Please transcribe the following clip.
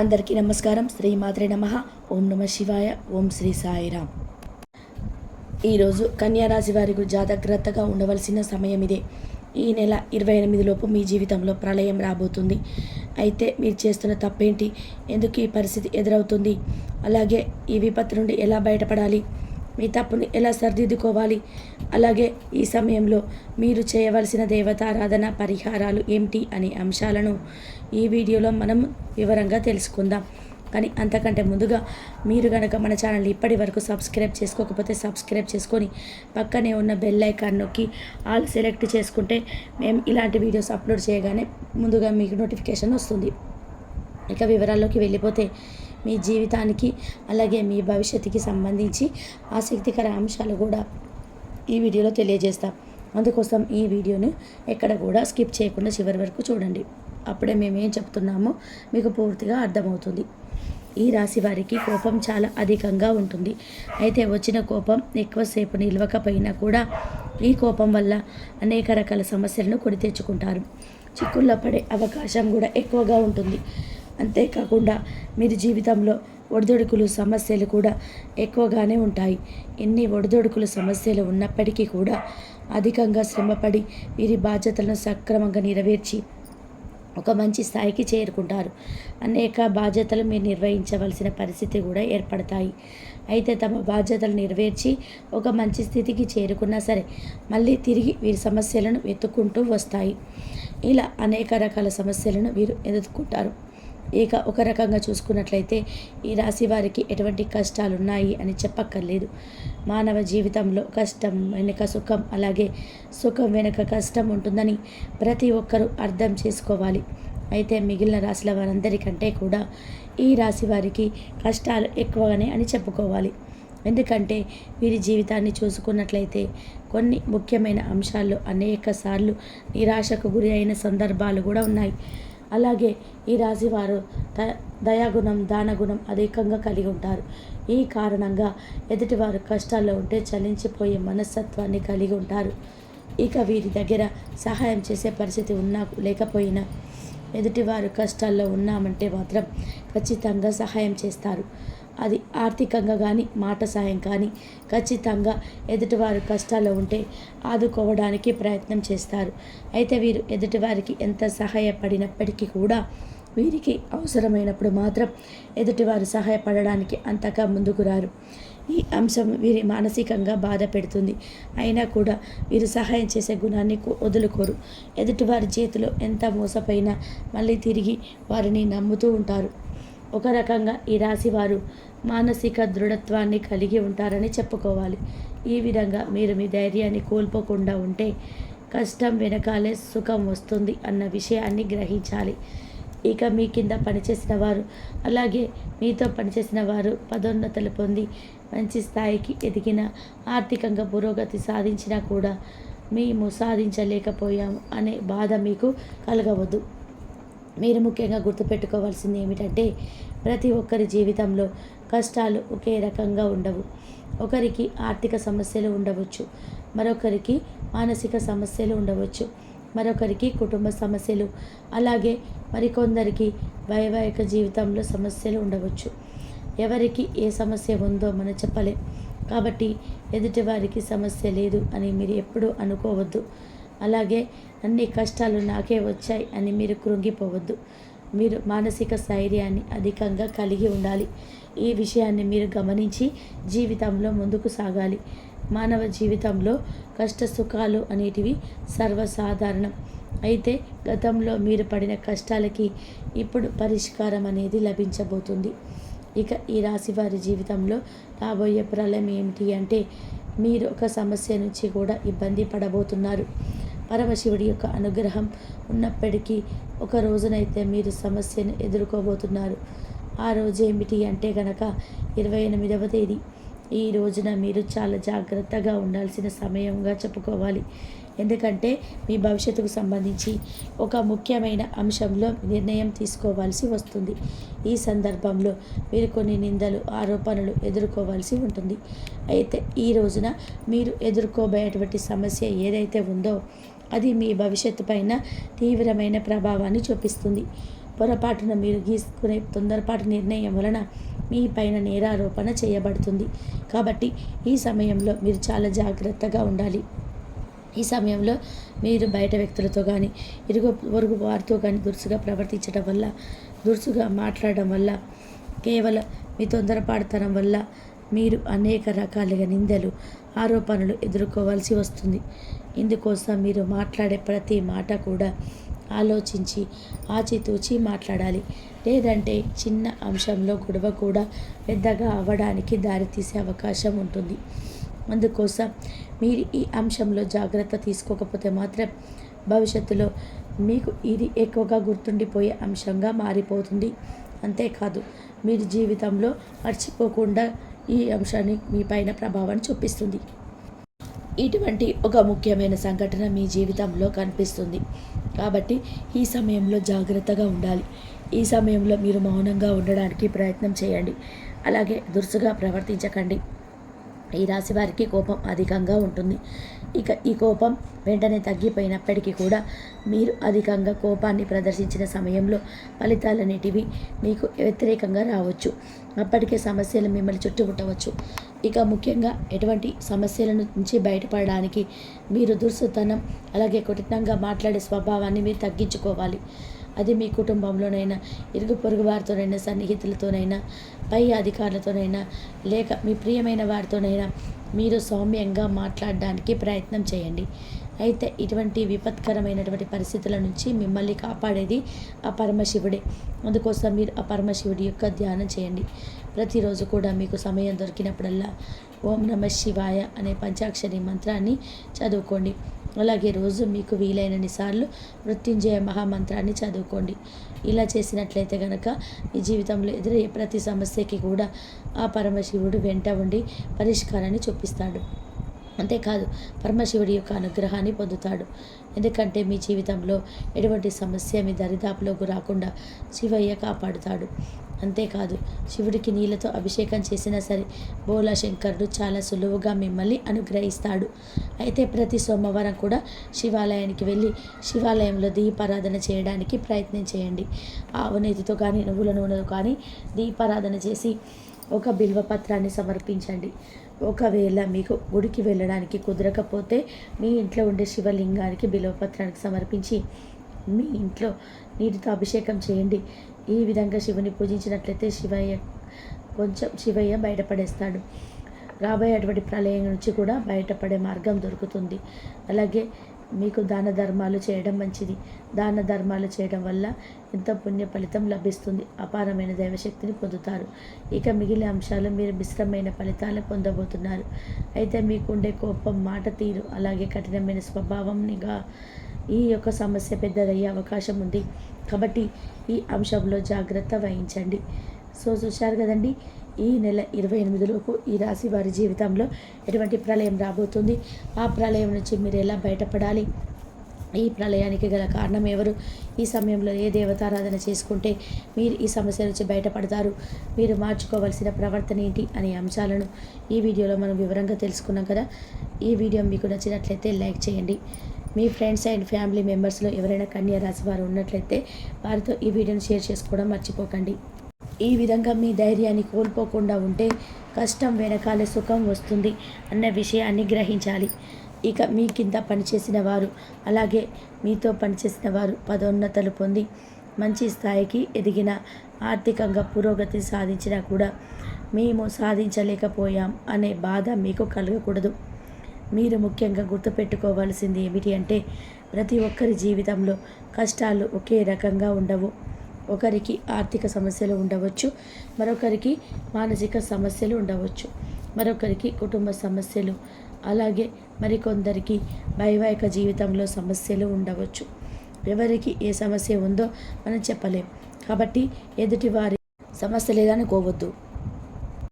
అందరికీ నమస్కారం. శ్రీ మాత్రే నమ. ఓం నమ శివాయ. ఓం శ్రీ సాయిరామ్ ఈరోజు కన్యారాశి వారికి జాగ్రత్తగా ఉండవలసిన సమయం ఇదే. ఈ నెల ఇరవై ఎనిమిది లోపు మీ జీవితంలో ప్రళయం రాబోతుంది. అయితే మీరు చేస్తున్న తప్పేంటి? ఎందుకు ఈ పరిస్థితి ఎదురవుతుంది? అలాగే ఈ విపత్తు నుండి ఎలా బయటపడాలి? మీ తప్పుని ఎలా సరిదిద్దుకోవాలి? అలాగే ఈ సమయంలో మీరు చేయవలసిన దేవతారాధన పరిహారాలు ఏమిటి అనే అంశాలను ఈ వీడియోలో మనం వివరంగా తెలుసుకుందాం. కానీ అంతకంటే ముందుగా మీరు కనుక మన ఛానల్ ఇప్పటి వరకు సబ్స్క్రైబ్ చేసుకోకపోతే సబ్స్క్రైబ్ చేసుకొని పక్కనే ఉన్న బెల్ ఐకాన్ నొక్కి ఆల్ సెలెక్ట్ చేసుకుంటే మేము ఇలాంటి వీడియోస్ అప్లోడ్ చేయగానే ముందుగా మీకు నోటిఫికేషన్ వస్తుంది. ఇక వివరాల్లోకి వెళ్ళిపోతే మీ జీవితానికి అలాగే మీ భవిష్యత్తుకి సంబంధించి ఆసక్తికర అంశాలు కూడా ఈ వీడియోలో తెలియజేస్తాం. అందుకోసం ఈ వీడియోని ఎక్కడ కూడా స్కిప్ చేయకుండా చివరి వరకు చూడండి. అప్పుడే మేము ఏం చెప్తున్నామో మీకు పూర్తిగా అర్థమవుతుంది. ఈ రాశి వారికి కోపం చాలా అధికంగా ఉంటుంది. అయితే వచ్చిన కోపం ఎక్కువసేపు నిలవకపోయినా కూడా ఈ కోపం వల్ల అనేక రకాల సమస్యలను కొని తెచ్చుకుంటారు. చిక్కుల్లో పడే అవకాశం కూడా ఎక్కువగా ఉంటుంది. అంతేకాకుండా మీరు జీవితంలో ఒడిదొడుకులు సమస్యలు కూడా ఎక్కువగానే ఉంటాయి. ఎన్ని ఒడిదొడుకులు సమస్యలు ఉన్నప్పటికీ కూడా అధికంగా శ్రమపడి వీరి బాధ్యతలను సక్రమంగా నెరవేర్చి ఒక మంచి స్థాయికి చేరుకుంటారు. అనేక బాధ్యతలు మీరు నిర్వహించవలసిన పరిస్థితి కూడా ఏర్పడతాయి. అయితే తమ బాధ్యతలు నెరవేర్చి ఒక మంచి స్థితికి చేరుకున్నా సరే మళ్ళీ తిరిగి వీరి సమస్యలను వెతుక్కుంటూ వస్తాయి. ఇలా అనేక రకాల సమస్యలను వీరు ఎదుర్కొంటారు. ఇక ఒక రకంగా చూసుకున్నట్లయితే ఈ రాశి వారికి ఎటువంటి కష్టాలు ఉన్నాయి అని చెప్పక్కర్లేదు. మానవ జీవితంలో కష్టం వెనుక సుఖం అలాగే సుఖం వెనుక కష్టం ఉంటుందని ప్రతి ఒక్కరూ అర్థం చేసుకోవాలి. అయితే మిగిలిన రాశుల వారందరికంటే కూడా ఈ రాశి వారికి కష్టాలు ఎక్కువగానే అని చెప్పుకోవాలి. ఎందుకంటే వీరి జీవితాన్ని చూసుకున్నట్లయితే కొన్ని ముఖ్యమైన అంశాల్లో అనేక సార్లు నిరాశకు గురి అయిన సందర్భాలు కూడా ఉన్నాయి. అలాగే ఈ రాశివారు ద దయాగుణం దానగుణం అధికంగా కలిగి ఉంటారు. ఈ కారణంగా ఎదుటివారు కష్టాల్లో ఉంటే చలించిపోయే మనస్తత్వాన్ని కలిగి ఉంటారు. ఇక వీరి దగ్గర సహాయం చేసే పరిస్థితి ఉన్నా లేకపోయినా ఎదుటివారు కష్టాల్లో ఉన్నామంటే మాత్రం ఖచ్చితంగా సహాయం చేస్తారు. అది ఆర్థికంగా కానీ మాట సాయం కానీ ఖచ్చితంగా ఎదుటివారు కష్టాల్లో ఉంటే ఆదుకోవడానికి ప్రయత్నం చేస్తారు. అయితే వీరు ఎదుటివారికి ఎంత సహాయపడినప్పటికీ కూడా వీరికి అవసరమైనప్పుడు మాత్రం ఎదుటివారు సహాయపడడానికి అంతగా ముందుకు రారు. ఈ అంశం వీరి మానసికంగా బాధ పెడుతుంది. అయినా కూడా వీరు సహాయం చేసే గుణాన్ని వదులుకోరు. ఎదుటివారి చేతిలో ఎంత మోసపోయినా మళ్ళీ తిరిగి వారిని నమ్ముతూ ఉంటారు. ఒక రకంగా ఈ రాశి వారు మానసిక దృఢత్వాన్ని కలిగి ఉంటారని చెప్పుకోవాలి. ఈ విధంగా మీరు మీ ధైర్యాన్ని కోల్పోకుండా ఉంటే కష్టం వెనకాలే సుఖం వస్తుంది అన్న విషయాన్ని గ్రహించాలి. ఇక మీ కింద పనిచేసిన వారు అలాగే మీతో పనిచేసిన వారు పదోన్నతలు పొంది మంచి స్థాయికి ఎదిగిన ఆర్థికంగా పురోగతి సాధించినా కూడా మేము సాధించలేకపోయాము అనే బాధ మీకు కలగవద్దు. మీరు ముఖ్యంగా గుర్తుపెట్టుకోవాల్సింది ఏమిటంటే ప్రతి ఒక్కరి జీవితంలో కష్టాలు ఒకే రకంగా ఉండవు. ఒకరికి ఆర్థిక సమస్యలు ఉండవచ్చు మరొకరికి మానసిక సమస్యలు ఉండవచ్చు మరొకరికి కుటుంబ సమస్యలు అలాగే మరికొందరికి వైవాహిక జీవితంలో సమస్యలు ఉండవచ్చు. ఎవరికి ఏ సమస్య ఉందో మనం చెప్పలేం. కాబట్టి ఎదుటివారికి సమస్య లేదు అని మీరు ఎప్పుడూ అనుకోవద్దు. అలాగే అన్ని కష్టాలు నాకే వచ్చాయి అని మీరు కృంగిపోవద్దు. మీరు మానసిక స్థైర్యాన్ని అధికంగా కలిగి ఉండాలి. ఈ విషయాన్ని మీరు గమనించి జీవితంలో ముందుకు సాగాలి. మానవ జీవితంలో కష్ట సుఖాలు అనేటివి సర్వసాధారణం. అయితే గతంలో మీరు పడిన కష్టాలకి ఇప్పుడు పరిష్కారం అనేది లభించబోతుంది. ఇక ఈ రాశి వారి జీవితంలో రాబోయే ప్రళయం ఏమిటి అంటే మీరు ఒక సమస్య నుంచి కూడా ఇబ్బంది పడబోతున్నారు. పరమశివుడి యొక్క అనుగ్రహం ఉన్నప్పటికీ ఒక రోజునైతే మీరు సమస్యను ఎదుర్కోబోతున్నారు. ఆ రోజు ఏమిటి అంటే గనక ఇరవై ఎనిమిదవ తేదీ. ఈ రోజున మీరు చాలా జాగ్రత్తగా ఉండాల్సిన సమయంగా చెప్పుకోవాలి. ఎందుకంటే మీ భవిష్యత్తుకు సంబంధించి ఒక ముఖ్యమైన అంశంలో నిర్ణయం తీసుకోవాల్సి వస్తుంది. ఈ సందర్భంలో మీరు కొన్ని నిందలు ఆరోపణలు ఎదుర్కోవాల్సి ఉంటుంది. అయితే ఈ రోజున మీరు ఎదుర్కోబోయేటువంటి సమస్య ఏదైతే ఉందో అది మీ భవిష్యత్తు పైన తీవ్రమైన ప్రభావాన్ని చూపిస్తుంది. పొరపాటున మీరు గీసుకునే తొందరపాటు నిర్ణయం వలన మీ పైన నేరారోపణ చేయబడుతుంది. కాబట్టి ఈ సమయంలో మీరు చాలా జాగ్రత్తగా ఉండాలి. ఈ సమయంలో మీరు బయట వ్యక్తులతో కానీ ఇరుగు పొరుగు వారితో కానీ దురుసుగా ప్రవర్తించడం వల్ల దురుసుగా మాట్లాడడం వల్ల కేవలం మీ తొందరపాటుతనం వల్ల మీరు అనేక రకాలుగా నిందలు ఆరోపణలు ఎదుర్కోవాల్సి వస్తుంది. ఇందుకోసం మీరు మాట్లాడే ప్రతి మాట కూడా ఆలోచించి ఆచితూచి మాట్లాడాలి. లేదంటే చిన్న అంశంలో గొడవ కూడా పెద్దగా అవ్వడానికి దారితీసే అవకాశం ఉంటుంది. అందుకోసం మీరు ఈ అంశంలో జాగ్రత్త తీసుకోకపోతే మాత్రం భవిష్యత్తులో మీకు ఇది ఎక్కువగా గుర్తుండిపోయే అంశంగా మారిపోతుంది. అంతేకాదు మీరు జీవితంలో మర్చిపోకుండా ఈ అంశాన్ని మీ పైన ప్రభావాన్ని చూపిస్తుంది. ఇటువంటి ఒక ముఖ్యమైన సంఘటన మీ జీవితంలో కనిపిస్తుంది. కాబట్టి ఈ సమయంలో జాగ్రత్తగా ఉండాలి. ఈ సమయంలో మీరు మౌనంగా ఉండడానికి ప్రయత్నం చేయండి. అలాగే దురుసుగా ప్రవర్తించకండి. ఈ రాశి వారికి కోపం అధికంగా ఉంటుంది. ఇక ఈ కోపం వెంటనే తగ్గిపోయినప్పటికీ కూడా మీరు అధికంగా కోపాన్ని ప్రదర్శించిన సమయంలో ఫలితాలనేటివి మీకు వ్యతిరేకంగా రావచ్చు. అప్పటికే సమస్యలు మిమ్మల్ని చుట్టుముట్టవచ్చు. ఇక ముఖ్యంగా ఎటువంటి సమస్యల నుంచి బయటపడడానికి మీరు దుర్సుతనం అలాగే కఠినంగా మాట్లాడే స్వభావాన్ని మీరు తగ్గించుకోవాలి. అది మీ కుటుంబంలోనైనా ఇరుగు పొరుగు వారితోనైనా సన్నిహితులతోనైనా పై అధికారులతోనైనా లేక మీ ప్రియమైన వారితోనైనా మీరు సౌమ్యంగా మాట్లాడడానికి ప్రయత్నం చేయండి. అయితే ఇటువంటి విపత్కరమైనటువంటి పరిస్థితుల నుంచి మిమ్మల్ని కాపాడేది ఆ పరమశివుడే. అందుకోసం మీరు ఆ పరమశివుడి యొక్క ధ్యానం చేయండి. ప్రతిరోజు కూడా మీకు సమయం దొరికినప్పుడల్లా ఓం నమ శివాయ అనే పంచాక్షరి మంత్రాన్ని చదువుకోండి. అలాగే రోజు మీకు వీలైనన్ని సార్లు మృత్యుంజయ మహామంత్రాన్ని చదువుకోండి. ఇలా చేసినట్లయితే కనుక మీ జీవితంలో ఎదురయ్యే ప్రతి సమస్యకి కూడా ఆ పరమశివుడు వెంట ఉండి పరిష్కారాన్ని చూపిస్తాడు. అంతేకాదు పరమశివుడి యొక్క అనుగ్రహాన్ని పొందుతాడు. ఎందుకంటే మీ జీవితంలో ఎటువంటి సమస్య మీ దరిదాపులోకి రాకుండా శివయ్య కాపాడుతాడు. అంతేకాదు శివుడికి నీళ్ళతో అభిషేకం చేసినా సరే బోలా శంకరుడు చాలా సులువుగా మిమ్మల్ని అనుగ్రహిస్తాడు. అయితే ప్రతి సోమవారం కూడా శివాలయానికి వెళ్ళి శివాలయంలో దీపారాధన చేయడానికి ప్రయత్నం చేయండి. ఆవు నీతితో కానీ నువ్వుల నూనెతో కానీ దీపారాధన చేసి ఒక బిల్వపత్రాన్ని సమర్పించండి. ఒకవేళ మీకు గుడికి వెళ్ళడానికి కుదరకపోతే మీ ఇంట్లో ఉండే శివలింగానికి బిల్వపత్రానికి సమర్పించి మీ ఇంట్లో నీటితో అభిషేకం చేయండి. ఈ విధంగా శివుని పూజించినట్లయితే శివయ్య కొంచెం శివయ్య బయటపడేస్తాడు. రాబోయేటువంటి ప్రళయం నుంచి కూడా బయటపడే మార్గం దొరుకుతుంది. అలాగే మీకు దాన ధర్మాలు చేయడం మంచిది. దాన ధర్మాలు చేయడం వల్ల ఎంతో పుణ్య ఫలితం లభిస్తుంది. అపారమైన దైవశక్తిని పొందుతారు. ఇక మిగిలిన అంశాలు మీరు మిశ్రమైన ఫలితాలు పొందబోతున్నారు. అయితే మీకుండే కోపం మాట తీరు అలాగే కఠినమైన స్వభావంనిగా ఈ యొక్క సమస్య పెద్దదయ్యే అవకాశం ఉంది. కాబట్టి ఈ అంశంలో జాగ్రత్త వహించండి. సో చూశారు కదండి? ఈ నెల ఇరవై ఎనిమిదిలోపు ఈ రాశి వారి జీవితంలో ఎటువంటి ప్రళయం రాబోతుంది? ఆ ప్రళయం నుంచి మీరు ఎలా బయటపడాలి? ఈ ప్రళయానికి గల కారణం ఎవరు? ఈ సమయంలో ఏ దేవతారాధన చేసుకుంటే మీరు ఈ సమస్య నుంచి బయటపడతారు? మీరు మార్చుకోవాల్సిన ప్రవర్తన ఏంటి అనే అంశాలను ఈ వీడియోలో మనం వివరంగా తెలుసుకున్నాం కదా. ఈ వీడియో మీకు నచ్చినట్లయితే లైక్ చేయండి. మీ ఫ్రెండ్స్ అండ్ ఫ్యామిలీ మెంబర్స్లో ఎవరైనా కన్యా రాశి వారు ఉన్నట్లయితే వారితో ఈ వీడియోని షేర్ చేసుకోవడం మర్చిపోకండి. ఈ విధంగా మీ ధైర్యాన్ని కోల్పోకుండా ఉంటే కష్టం వెనకాల సుఖం వస్తుంది అన్న విషయాన్ని గ్రహించాలి. ఇక మీ కింద పనిచేసిన వారు అలాగే మీతో పనిచేసిన వారు పదోన్నతలు పొంది మంచి స్థాయికి ఎదిగిన ఆర్థికంగా పురోగతి సాధించినా కూడా మేము సాధించలేకపోయాం అనే బాధ మీకు కలగకూడదు. మీరు ముఖ్యంగా గుర్తుపెట్టుకోవాల్సింది ఏమిటి అంటే ప్రతి ఒక్కరి జీవితంలో కష్టాలు ఒకే రకంగా ఉండవు. ఒకరికి ఆర్థిక సమస్యలు ఉండవచ్చు మరొకరికి మానసిక సమస్యలు ఉండవచ్చు. మరొకరికి కుటుంబ సమస్యలు అలాగే మరికొందరికి వైవాహిక జీవితంలో సమస్యలు ఉండవచ్చు. ఎవరికి ఏ సమస్య ఉందో మనం చెప్పలేం. కాబట్టి ఎదుటివారి సమస్య లేదనుకోవద్దు